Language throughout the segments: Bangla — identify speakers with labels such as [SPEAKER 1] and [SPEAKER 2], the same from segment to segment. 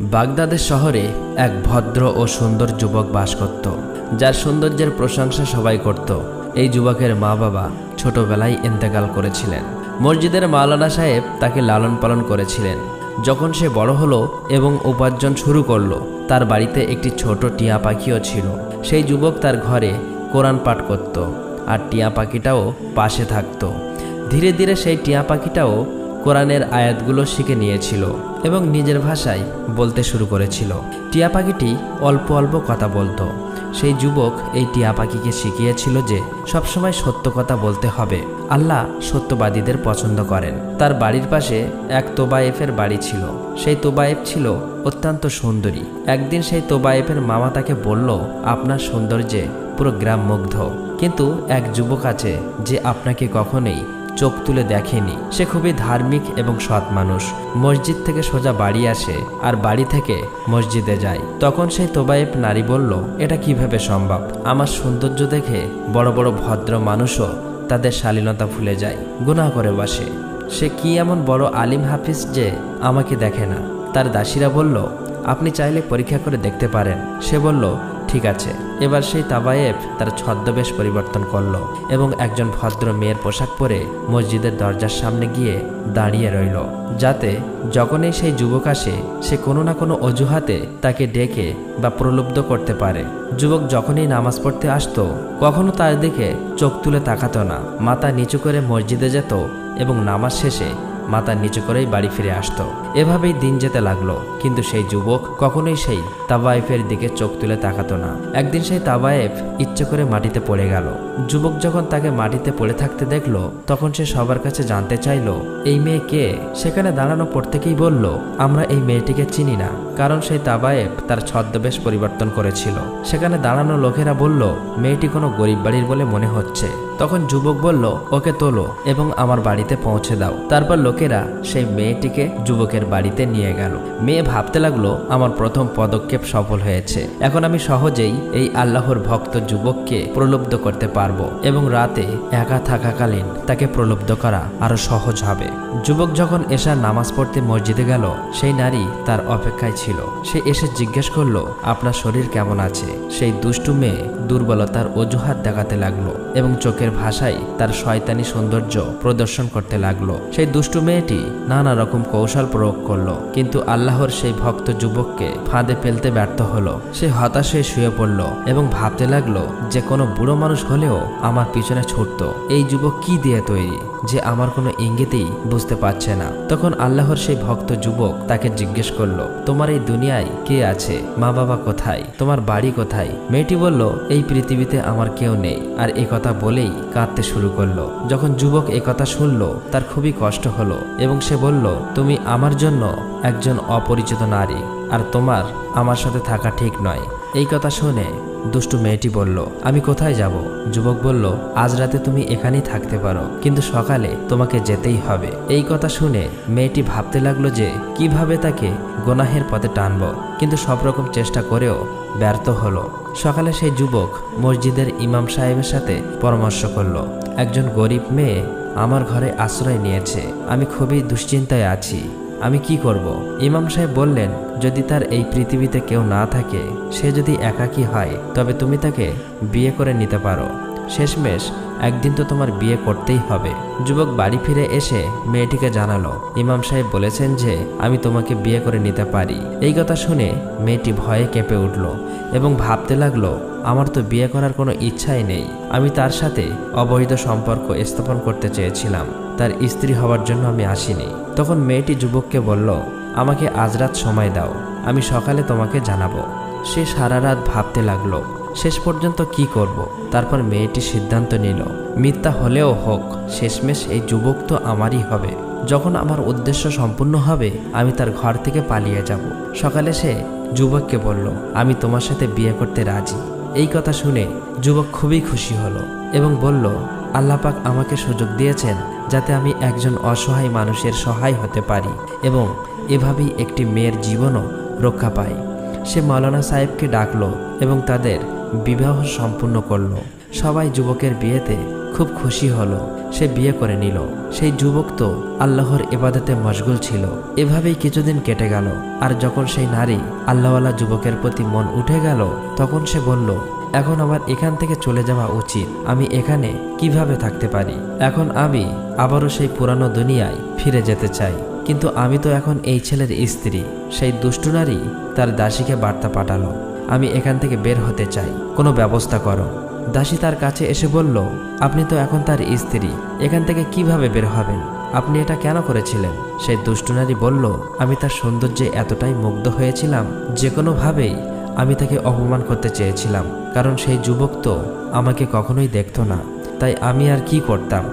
[SPEAKER 1] বাগদাদের শহরে এক ভদ্র ও সুন্দর যুবক বাস করত, যার সৌন্দর্যের প্রশংসা সবাই করত। এই যুবকের মা বাবা ছোটবেলায় ইন্তেকাল করেছিলেন। মসজিদের মাওলানা সাহেব তাকে লালন পালন করেছিলেন। যখন সে বড় হলো এবং উপার্জন শুরু করল, তার বাড়িতে একটি ছোট টিয়া পাখিও ছিল। সেই যুবক তার ঘরে কোরআন পাঠ করত আর টিয়া পাখিটাও পাশে থাকতো। ধীরে ধীরে সেই টিয়া পাখিটাও কোরআনের আয়াতগুলো শিখে নিয়েছিল এবং নিজের ভাষায় বলতে শুরু করেছিল। টিয়া পাখিটি অল্প অল্প কথা বলতো। সেই যুবক এই টিয়া পাখিকে শিখিয়েছিল যে সবসময় সত্য কথা বলতে হবে। আল্লাহ সত্যবাদীদের পছন্দ করেন। তার বাড়ির পাশে এক তোবায়েফের বাড়ি ছিল। সেই তোবায়েফ ছিল অত্যন্ত সুন্দরী। একদিন সেই তোবায়েফের মামা তাকে বলল, আপনার সৌন্দর্যে পুরো গ্রাম মুগ্ধ। কিন্তু এক যুবক আছে যে আপনাকে কখনোই চোখ তুলে দেখেনি। সে খুবই ধার্মিক এবং সৎ মানুষ। মসজিদ থেকে সোজা বাড়ি আসে আর বাড়ি থেকে মসজিদে যায়। তখন সেই তোবায়েব নারী বলল, এটা কীভাবে সম্ভব? আমার সৌন্দর্য দেখে বড় বড় ভদ্র মানুষও তাদের শালীনতা ভুলে যায়, গুনাহ করে বসে। সে কি এমন বড় আলিম হাফিজ যে আমাকে দেখে না? তার দাসীরা বলল, আপনি চাইলে পরীক্ষা করে দেখতে পারেন। সে বলল ঠিক আছে। এবার সেই তাবায়েব তার ছদ্মবেশ পরিবর্তন করল এবং একজন ভদ্র মেয়ের পোশাক পরে মসজিদের দরজার সামনে গিয়ে দাঁড়িয়ে রইল, যাতে যখনই সেই যুবক আসে, সে কোনো না কোনো অজুহাতে তাকে ডেকে বা প্রলুব্ধ করতে পারে। যুবক যখনই নামাজ পড়তে আসতো, কখনো তার দিকে চোখ তুলে তাকাতো না। মাথা নিচু করে মসজিদে যেত এবং নামাজ শেষে মাথা নিচু করেই বাড়ি ফিরে আসতো। এভাবেই দিন যেতে লাগল, কিন্তু সেই যুবক কখনোই সেই তাবায়েফের দিকে চোখ তুলে তাকাতো না। একদিন সেই তাবায়েফ ইচ্ছে করে মাটিতে পড়ে গেল। যুবক যখন তাকে মাটিতে পড়ে থাকতে দেখল, তখন সে সবার কাছে জানতে চাইলো, এই মেয়ে কে? সেখানে দাঁড়ানো প্রত্যেকেই বলল, আমরা এই মেয়েটিকে চিনি না। কারণ সেই তাবায়েফ তার ছদ্মবেশ পরিবর্তন করেছিল। সেখানে দাঁড়ানো লোকেরা বলল, মেয়েটি কোনো গরিব বাড়ির বলে মনে হচ্ছে। তখন যুবক বলল, ওকে তোলো এবং আমার বাড়িতে পৌঁছে দাও। তারপর লোকেরা সেই মেয়েটিকে যুবকের বাড়িতে নিয়ে গেল। মেয়ে ভাবতে লাগল, আমার প্রথম পদক্ষেপ সফল হয়েছে। এখন আমি সহজেই এই আল্লাহর ভক্ত যুবককে প্রলুব্ধ করতে পারব এবং রাতে একা থাকাকালীন তাকে প্রলুব্ধ করা আরও সহজ হবে। যুবক যখন এশার নামাজ পড়তে মসজিদে গেল, সেই নারী তার অপেক্ষায় ছিল। সে এসে জিজ্ঞেস করল, আপনার শরীর কেমন আছে? সেই দুষ্টু মেয়ে দুর্বলতার অজুহাত দেখাতে লাগল এবং চোখের ভাষায় তার শয়তানি সৌন্দর্য প্রদর্শন করতে লাগল। সেই দুষ্টু মেয়েটি নানা রকম কৌশল প্রয়োগ করল, কিন্তু আল্লাহর সেই ভক্ত যুবককে ফাঁদে ফেলতে ব্যর্থ হলো। সে হতাশে শুয়ে পড়ল এবং ভাবতে লাগল, যে কোনো বুড়ো মানুষ হলেও আমার পিছনে ছুটত। এই যুবক কি দিয়ে তৈরি? যে আমার কোনো ইঙ্গিতেই বুঝতে পারছে না। তখন আল্লাহর সেই ভক্ত যুবক তাকে জিজ্ঞেস করল, তোমার এই দুনিয়ায় কে আছে? মা বাবা কোথায়? তোমার বাড়ি কোথায়? মেয়েটি বলল, এই পৃথিবীতে আমার কেউ নেই। আর এই কথা বলেই কাঁদতে শুরু করল। যখন যুবক এই কথা শুনলো, তার খুবই কষ্ট হলো এবং সে বলল, তুমি আমার জন্য একজন অপরিচিত নারী, আর তোমার আমার সাথে থাকা ঠিক নয়। এই কথা শুনে দুষ্টু মেয়েটি বলল, আমি কোথায় যাব? যুবক বলল, আজ রাতে তুমি এখানেই থাকতে পারো, কিন্তু সকালে তোমাকে যেতেই হবে। এই কথা শুনে মেয়েটি ভাবতে লাগল যে কীভাবে তাকে গোনাহের পথে টানব, কিন্তু সব রকম চেষ্টা করেও ব্যর্থ হলো। সকালে সেই যুবক মসজিদের ইমাম সাহেবের সাথে পরামর্শ করল, একজন গরিব মেয়ে আমার ঘরে আশ্রয় নিয়েছে, আমি খুবই দুশ্চিন্তায় আছি। আমি কি করব? ইমাম সাহেব বললেন, যদি তার এই পৃথিবীতে কেউ না থাকে, সে যদি একাকী হয়, তবে তুমি তাকে বিয়ে করে নিতে পারো। শেষমেশ একদিন তো তোমার বিয়ে করতেই হবে। যুবক বাড়ি ফিরে এসে মেয়েটিকে জানালো, ইমাম সাহেব বলেছেন যে আমি তোমাকে বিয়ে করে নিতে পারি। এই কথা শুনে মেয়েটি ভয়ে কেঁপে উঠল এবং ভাবতে লাগল, আমার তো বিয়ে করার কোনো ইচ্ছাই নেই। আমি তার সাথে অবৈধ সম্পর্ক স্থাপন করতে চেয়েছিলাম, তার স্ত্রী হওয়ার জন্য আমি আসিনি। তখন মেয়েটি যুবককে বলল, আমাকে আজ রাত সময় দাও, আমি সকালে তোমাকে জানাব। সে সারা রাত ভাবতে লাগল শেষ পর্যন্ত কি করব। তারপর মেয়েটি সিদ্ধান্ত নিল, মিথ্যা হলেও হোক, শেষমেশ এই যুবক তো আমারই হবে। যখন আমার উদ্দেশ্য সম্পূর্ণ হবে, আমি তার ঘর থেকে পালিয়ে যাব। সকালে সে যুবককে বলল, আমি তোমার সাথে বিয়ে করতে রাজি। এই কথা শুনে যুবক খুবই খুশি হলো এবং বলল, আল্লাপাক আমাকে সুযোগ দিয়েছেন যাতে আমি একজন অসহায় মানুষের সহায় হতে পারি এবং এভাবেই একটি মেয়ের জীবনও রক্ষা পায় সে মৌলানা সাহেবকে ডাকলো এবং তাদের বিবাহ সম্পূর্ণ করল। সবাই যুবকের বিয়েতে খুব খুশি হলো। সে বিয়ে করে নিল। সেই যুবক তো আল্লাহর এবাদতে মশগুল ছিল। এভাবেই কিছুদিন কেটে গেল। আর যখন সেই নারী আল্লাহওয়ালা যুবকের প্রতি মন উঠে গেল, তখন সে বলল, এখন আমার এখান থেকে চলে যাওয়া উচিত। আমি এখানে কীভাবে থাকতে পারি? এখন আমি আবারও সেই পুরানো দুনিয়ায় ফিরে যেতে চাই। কিন্তু আমি তো এখন এই ছেলের স্ত্রী। সেই দুষ্টু নারী তার দাসীকে বার্তা পাঠালো। আমি এখান থেকে বের হতে চাই। কোনো ব্যবস্থা করো। দাসী তার কাছে এসে বলল, আপনি তো এখন তার স্ত্রী। এখান থেকে কীভাবে বের হবেন? আপনি এটা কেন করেছিলেন? সেই দুষ্টু নারী বলল, আমি তার সৌন্দর্যে এতটাই মুগ্ধ হয়েছিলাম যে কোনোভাবেই আমি তাকে অপমান করতে চেয়েছিলাম। কারণ সেই যুবক তো আমাকে কখনোই দেখতো না। তাই আমি আর কি করতাম?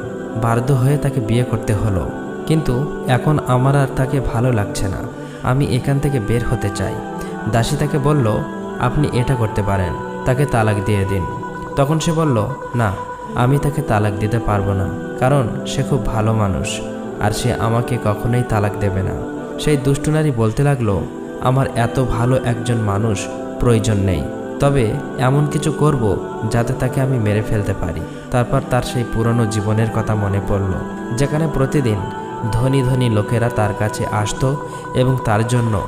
[SPEAKER 1] বাধ্য হয়ে তাকে বিয়ে করতে হলো। কিন্তু এখন আমার আর তাকে ভালো লাগছে না। আমি এখান থেকে বের হতে চাই। দাসী তাকে বলল আপনি এটা করতে পারেন, তাকে তালাক দিয়ে দিন। তখন সে বলল, না, আমি তাকে তালাক দিতে পারব না, কারণ সে খুব ভালো মানুষ, আর সে আমাকে কখনোই তালাক দেবে না। সেই দুষ্টু নারী বলতে লাগল, আমার এত ভালো একজন মানুষ প্রয়োজন নেই, তবে এমন কিছু করব যাতে তাকে আমি মেরে ফেলতে পারি। তারপর তার সেই পুরনো জীবনের কথা মনে পড়ল, যেখানে প্রতিদিন ধনী ধনী লোকেরা তার কাছে আসতো এবং তার জন্য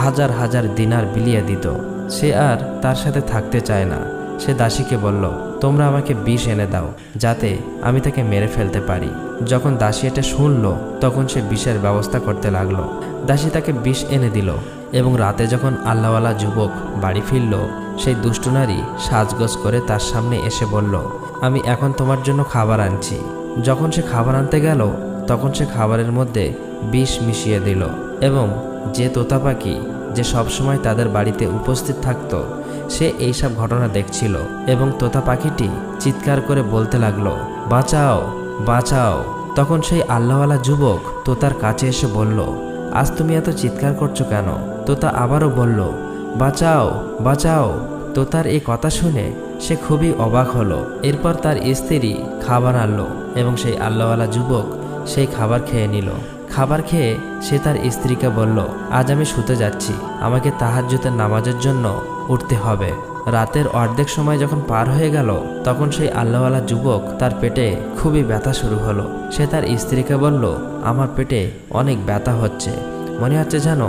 [SPEAKER 1] হাজার হাজার দিনার বিলিয়ে দিত। সে আর তার সাথে থাকতে চায় না। সে দাসীকে বলল, তোমরা আমাকে বিষ এনে দাও, যাতে আমি তাকে মেরে ফেলতে পারি। যখন দাসী এটা শুনল, তখন সে বিষের ব্যবস্থা করতে লাগল। দাসী তাকে বিষ এনে দিল এবং রাতে যখন আল্লাহওয়ালা যুবক বাড়ি ফিরল, সেই দুষ্টু নারী সাজগোজ করে তার সামনে এসে বলল, আমি এখন তোমার জন্য খাবার আনছি। যখন সে খাবার আনতে গেল, তখন সে খাবারের মধ্যে বিষ মিশিয়ে দিল এবং যে তোতা পাখি যে সবসময় তাদের বাড়িতে উপস্থিত থাকত, সে এইসব ঘটনা দেখছিল এবং তোতা পাখিটি চিৎকার করে বলতে লাগল, বাঁচাও বাঁচাও। তখন সেই আল্লাহওয়ালা যুবক তোতার কাছে এসে বলল, আজ তুমি এত চিৎকার করছ কেন? তোতা আবারও বলল, বাঁচাও বাঁচাও। তোতার এই কথা শুনে সে খুবই অবাক হলো। এরপর তার স্ত্রী খাবার আনলো এবং সেই আল্লাহওয়ালা যুবক সেই খাবার খেয়ে নিল। খাবার খেয়ে সে তার স্ত্রীকে বলল, আজ আমি শুতে যাচ্ছি। আমাকে তাহাজ্জুতের নামাজের জন্য উঠতে হবে। রাতের অর্ধেক সময় যখন পার হয়ে গেল, তখন সেই আল্লাহওয়ালা যুবক তার পেটে খুবই ব্যথা শুরু হলো। সে তার স্ত্রীকে বলল, আমার পেটে অনেক ব্যথা হচ্ছে। মনে হচ্ছে যেন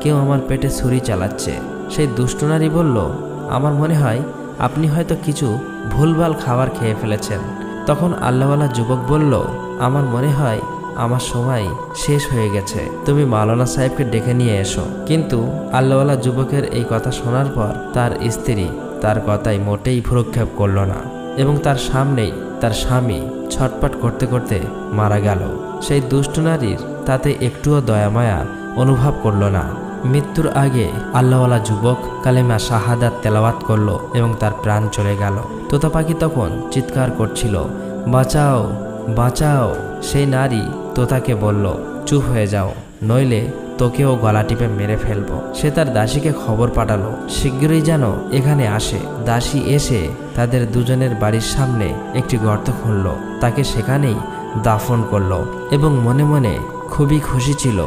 [SPEAKER 1] কেউ আমার পেটে ছুরি চালাচ্ছে। সেই দুষ্টু নারী বলল, আমার মনে হয় আপনি হয়তো কিছু ভুলভাল খাবার খেয়ে ফেলেছেন। তখন আল্লাহওয়ালা যুবক বলল, আমার মনে হয় আমার সময় শেষ হয়ে গেছে। তুমি মাওলানা সাহেবকে ডেকে নিয়ে এসো। কিন্তু আল্লাহওয়ালা যুবকের এই কথা শোনার পর তার স্ত্রী তার কথাই মোটেই ভ্রুক্ষেপ করল না এবং তার সামনেই তার স্বামী ছটপট করতে করতে মারা গেল। সেই দুষ্ট নারীর তাতে একটুও দয়ামায়া অনুভব করল না। মৃত্যুর আগে আল্লাহওয়ালা যুবক কালেমা শাহাদাত তেলাওয়াত করল এবং তার প্রাণ চলে গেল। তোতা পাখি তখন চিৎকার করছিল, বাঁচাও বাঁচাও! সেই নারী তোতাকে বলল, চুপ হয়ে যাও, নইলে তোকেও গলা টিপে মেরে ফেলব। সে তার দাসীকে খবর পাঠালো শীঘ্রই যেন এখানে আসে। দাসী এসে তাদের দুজনের বাড়ির সামনে একটি গর্ত খুলল, তাকে সেখানেই দাফন করল এবং মনে মনে খুবই খুশি ছিল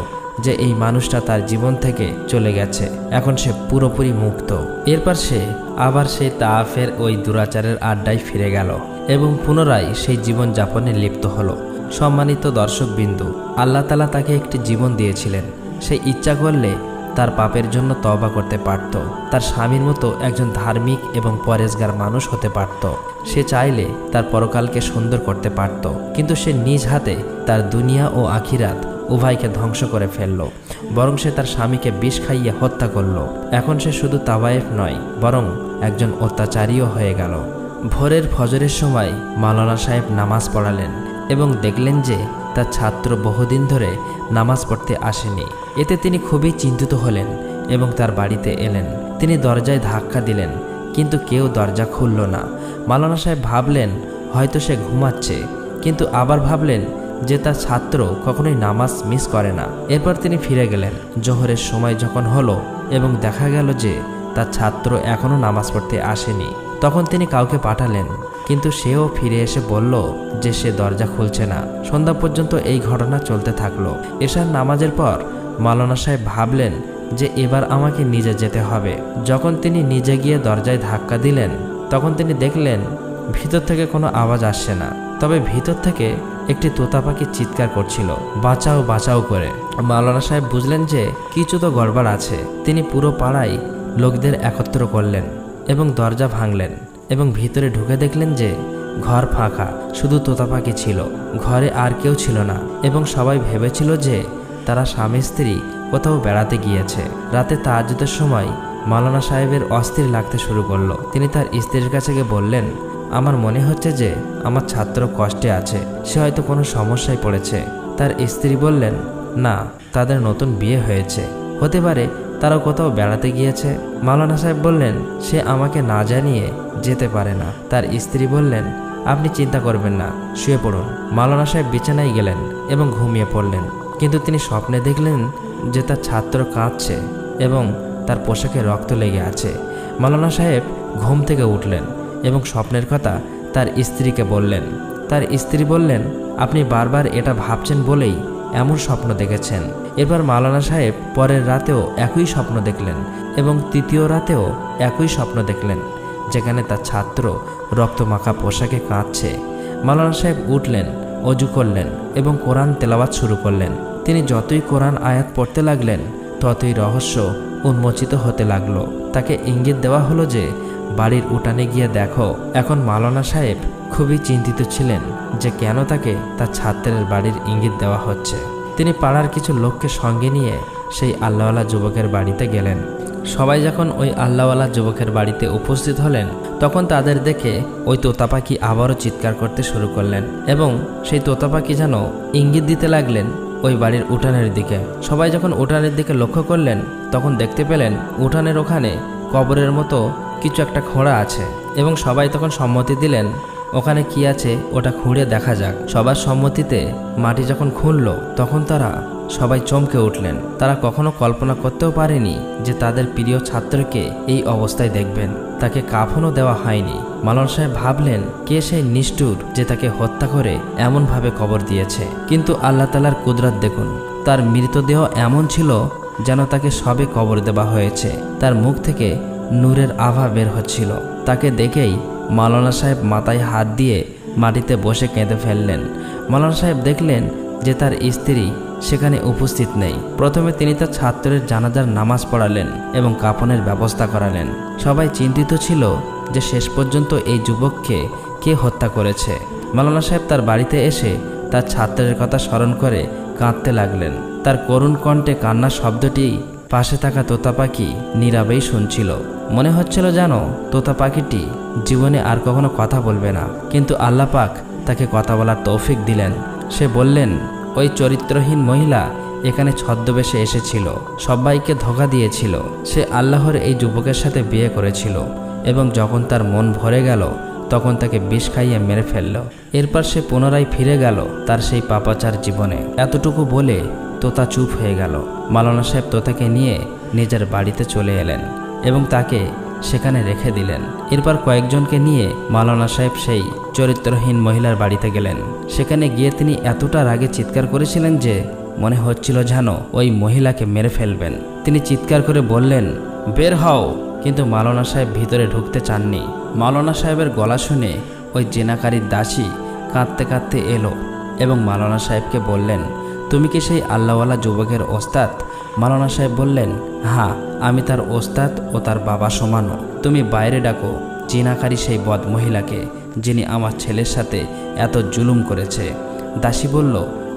[SPEAKER 1] যে এই মানুষটা তার জীবন থেকে চলে গেছে। এখন সে পুরোপুরি মুক্ত। এরপর সে আবার সেই তাফের ওই দুরাচারের আড্ডায় ফিরে গেল এবং পুনরায় সেই জীবন যাপনে লিপ্ত হলো। সম্মানিত দর্শক বিন্দু আল্লাহ তালা তাকে একটি জীবন দিয়েছিলেন। সে ইচ্ছা করলে তার পাপের জন্য তবা করতে পারত। তার স্বামীর মতো একজন ধার্মিক এবং পরেশগার মানুষ হতে পারত। সে চাইলে তার পরকালকে সুন্দর করতে পারত। কিন্তু সে নিজ হাতে তার দুনিয়া ও আখিরাত উভয়কে ধ্বংস করে ফেলল। বরং সে তার স্বামীকে বিষ খাইয়ে হত্যা করল। এখন সে শুধু তাওয়ায়েফ নয়, বরং একজন অত্যাচারীও হয়ে গেল। ভোরের ফজরের সময় মালানা সাহেব নামাজ পড়ালেন। এবং দেখলেন যে তার ছাত্র বহুদিন ধরে নামাজ পড়তে আসেনি। এতে তিনি খুবই চিন্তিত হলেন এবং তার বাড়িতে এলেন। তিনি দরজায় ধাক্কা দিলেন, কিন্তু কেউ দরজা খুলল না। মাওলানা সাহেব ভাবলেন, হয়তো সে ঘুমাচ্ছে। কিন্তু আবার ভাবলেন যে তার ছাত্র কখনোই নামাজ মিস করে না। এরপর তিনি ফিরে গেলেন। জোহরের সময় যখন হলো এবং দেখা গেল যে তার ছাত্র এখনও নামাজ পড়তে আসেনি, তখন তিনি কাউকে পাঠালেন। কিন্তু সেও ফিরে এসে বলল যে সে দরজা খুলছে না। সন্ধ্যা পর্যন্ত এই ঘটনা চলতে থাকল। এশার নামাজের পর মালানা সাহেব ভাবলেন যে এবার আমাকে নিজে যেতে হবে। যখন তিনি নিজে গিয়ে দরজায় ধাক্কা দিলেন, তখন তিনি দেখলেন ভিতর থেকে কোনো আওয়াজ আসছে না। তবে ভিতর থেকে একটি তোতা পাখি চিৎকার করছিল, বাঁচাও বাঁচাও করে। মাওলানা সাহেব বুঝলেন যে কিছু তো গড়বড় আছে। তিনি পুরো পাড়ায় লোকদের একত্র করলেন এবং দরজা ভাঙলেন। এবং ভিতরে ঢুকে দেখলেন যে ঘর ফাঁকা, শুধু তোতা পাখি ছিল, ঘরে আর কেউ ছিল না। এবং সবাই ভেবেছিল যে তারা স্বামী, স্ত্রী কোথাও বেড়াতে গিয়েছে। রাতে তাহাজুদের সময় মালানা সাহেবের অস্থির লাগতে শুরু করল। তিনি তার স্ত্রীর কাছে গিয়ে বললেন, আমার মনে হচ্ছে যে আমার ছাত্র কষ্টে আছে, সে হয়তো কোনো সমস্যায় পড়েছে। তার স্ত্রী বললেন, না, তাদের নতুন বিয়ে হয়েছে। হতে পারে তারা কোথাও বেড়াতে গিয়েছে। মালানা সাহেব বললেন, সে আমাকে না জানিয়ে যেতে পারে না। তার স্ত্রী বললেন, আপনি চিন্তা করবেন না, শুয়ে পড়ুন। মালানা সাহেব বিছানায় গেলেন এবং ঘুমিয়ে পড়লেন। কিন্তু তিনি স্বপ্নে দেখলেন যে তার ছাত্র কাঁদছে এবং তার পোশাকে রক্ত লেগে আছে। মালানা সাহেব ঘুম থেকে উঠলেন এবং স্বপ্নের কথা তার স্ত্রীকে বললেন। তার স্ত্রী বললেন, আপনি বারবার এটা ভাবছেন বলেই এমন স্বপ্ন দেখেছেন। এবার মালানা সাহেব পরের রাতেও একই স্বপ্ন দেখলেন এবং তৃতীয় রাতেও একই স্বপ্ন দেখলেন। যেখানে তার ছাত্র রক্তমাখা পোশাকে কাঁদছে। মালানা সাহেব উঠলেন, অজু করলেন এবং কোরআন তেলাওয়াত শুরু করলেন। তিনি যতই কোরআন আয়াত পড়তে লাগলেন, ততই রহস্য উন্মোচিত হতে লাগল। তাকে ইঙ্গিত দেওয়া হলো যে, বাড়ির উঠানে গিয়ে দেখো, এখন মালানা সাহেব খুবই চিন্তিত ছিলেন যে কেন তাকে তার ছাত্রের বাড়ির ইঙ্গিত দেওয়া হচ্ছে। তিনি পাড়ার কিছু লোককে সঙ্গে নিয়ে সেই আল্লাহওয়ালা যুবকের বাড়িতে গেলেন। সবাই যখন ওই আল্লাহওয়ালা যুবকের বাড়িতে উপস্থিত হলেন, তখন তাদের দেখে ওই তোতা পাখি আবারও চিৎকার করতে শুরু করলেন এবং সেই তোতা পাখি যেন ইঙ্গিত দিতে লাগলেন ওই বাড়ির উঠানের দিকে। সবাই যখন উঠানের দিকে লক্ষ্য করলেন, তখন দেখতে পেলেন উঠানের ওখানে কবরের মতো কিছু একটা খোঁড়া আছে এবং সবাই তখন সম্মতি দিলেন, ওখানে কি আছে ওটা খুঁড়ে দেখা যাক। সবার সম্মতিতে মাটি যখন খুঁড়ল, তখন তারা সবাই চমকে উঠলেন। তারা কখনো কল্পনা করতেও পারেনি যে তাদের প্রিয় ছাত্রকে এই অবস্থায় দেখবেন। তাকে কাফনও দেওয়া হয়নি। মালন সাহেব ভাবলেন, কে সেই নিষ্ঠুর যে তাকে হত্যা করে এমনভাবে কবর দিয়েছে? কিন্তু আল্লাহ তালার কুদরত দেখুন, তার মৃতদেহ এমন ছিল যেন তাকে সবে কবর দেওয়া হয়েছে। তার মুখ থেকে নূরের আভা বের হচ্ছিল। তাকে দেখেই মালানা সাহেব মাথায় হাত দিয়ে মাটিতে বসে কেঁদে ফেললেন। মালানা সাহেব দেখলেন যে তার স্ত্রী সেখানে উপস্থিত নেই। প্রথমে তিনি তার ছাত্রের জানাজার নামাজ পড়ালেন এবং কাপনের ব্যবস্থা করালেন। সবাই চিন্তিত ছিল যে শেষ পর্যন্ত এই যুবককে কে হত্যা করেছে। মালানা সাহেব তার বাড়িতে এসে তার ছাত্রের কথা স্মরণ করে কাঁদতে লাগলেন। তার করুণ কণ্ঠে কান্নার শব্দটি পাশে থাকা তোতা পাখি নীরবেই শুনছিল। মনে হচ্ছিল যেন তোতা পাখিটি জীবনে আর কখনো কথা বলবে না। কিন্তু আল্লাহ পাক তাকে কথা বলার তৌফিক দিলেন। সে বললেন ওই চরিত্রহীন মহিলা এখানে ছদ্মবেশে এসেছিল। সবাইকে ধোকা দিয়েছিল। সে আল্লাহর এই যুবকের সাথে বিয়ে করেছিল এবং যখন তার মন ভরে গেল, তখন তাকে বিষ খাইয়ে মেরে ফেলল। এরপর সে পুনরায় ফিরে গেল তার সেই পাপাচার জীবনে। এতটুকু বলে তোতা চুপ হয়ে গেল। মালানা সাহেব তোতাকে নিয়ে নিজের বাড়িতে চলে এলেন এবং তাকে সেখানে রেখে দিলেন। এরপর কয়েকজনকে নিয়ে মালানা সাহেব সেই চরিত্রহীন মহিলার বাড়িতে গেলেন। সেখানে গিয়ে তিনি এতটা রাগে চিৎকার করেছিলেন যে মনে হচ্ছিল যেন ওই মহিলাকে মেরে ফেলবেন। তিনি চিৎকার করে বললেন, বের হও। কিন্তু মালানা সাহেব ভিতরে ঢুকতে চাননি। মালানা সাহেবের গলা শুনে ওই জেনাকারীর দাসী কাঁদতে কাঁদতে এলো এবং মালানা সাহেবকে বললেন, তুমি কি সেই আল্লাহওয়ালা যুবকের ওস্তাদ? মালানা সাহেব বললেন হ্যাঁ আমি তার ওস্তাদ ও তার বাবা সমানও। তুমি বাইরে ডাকো জিনাকারী সেই বদ মহিলাকে, যিনি আমার ছেলের সাথে এত জুলুম করেছে। দাসী বলল,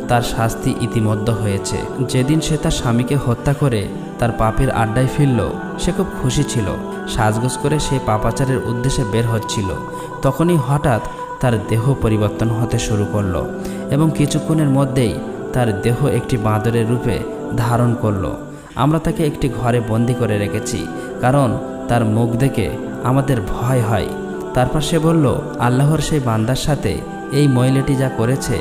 [SPEAKER 1] তার শাস্তি ইতিমধ্যে হয়েছে। যেদিন সে তার স্বামীকে হত্যা করে তার পাপের আড্ডায় ফিরল, সে খুব খুশি ছিল। সাজগোজ করে সে পাপাচারের উদ্দেশ্যে বের হচ্ছিল। তখনই হঠাৎ তার দেহ পরিবর্তন হতে শুরু করল এবং কিছুক্ষণের মধ্যেই তার দেহ একটি বাঁদরের রূপে ধারণ করল। আমরা তাকে একটি ঘরে বন্দি করে রেখেছি, কারণ তার মুখ দেখে আমাদের ভয় হয়। তারপর সে বলল, আল্লাহর সেই বান্দার সাথে এই মহিলাটি যা করেছে,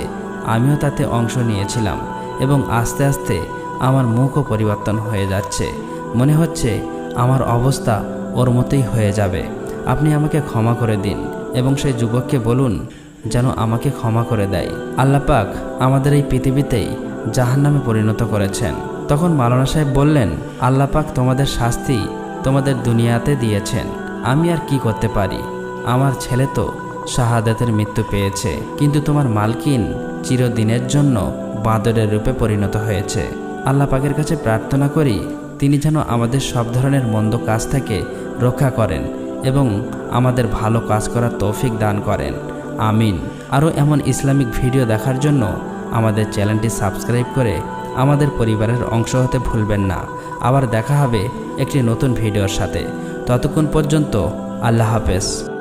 [SPEAKER 1] আমিও তাতে অংশ নিয়েছিলাম এবং আস্তে আস্তে আমার মুখও পরিবর্তন হয়ে যাচ্ছে। মনে হচ্ছে আমার অবস্থা ওর মতোই হয়ে যাবে। আপনি আমাকে ক্ষমা করে দিন এবং সেই যুবককে বলুন, যেন আমাকে ক্ষমা করে দেয়। আল্লাপাক আমাদের এই পৃথিবীতেই জাহান নামে পরিণত করেছেন। তখন মালানা সাহেব বললেন আল্লাপাক তোমাদের শাস্তি তোমাদের দুনিয়াতে দিয়েছেন। আমি আর কি করতে পারি? আমার ছেলে তো
[SPEAKER 2] শাহাদাতের মৃত্যু পেয়েছে, কিন্তু তোমার মালকিন চিরদিনের জন্য বাঁদরের রূপে পরিণত হয়েছে। আল্লাহ পাকের কাছে প্রার্থনা করি, তিনি যেন আমাদের সব ধরনের মন্দ কাজ থেকে রক্ষা করেন এবং আমাদের ভালো কাজ করার তৌফিক দান করেন। আমিন। আরও এমন ইসলামিক ভিডিও দেখার জন্য আমাদের চ্যানেলটি সাবস্ক্রাইব করে আমাদের পরিবারের অংশ হতে ভুলবেন না। আবার দেখা হবে একটি নতুন ভিডিওর সাথে। ততক্ষণ পর্যন্ত আল্লাহ হাফেজ।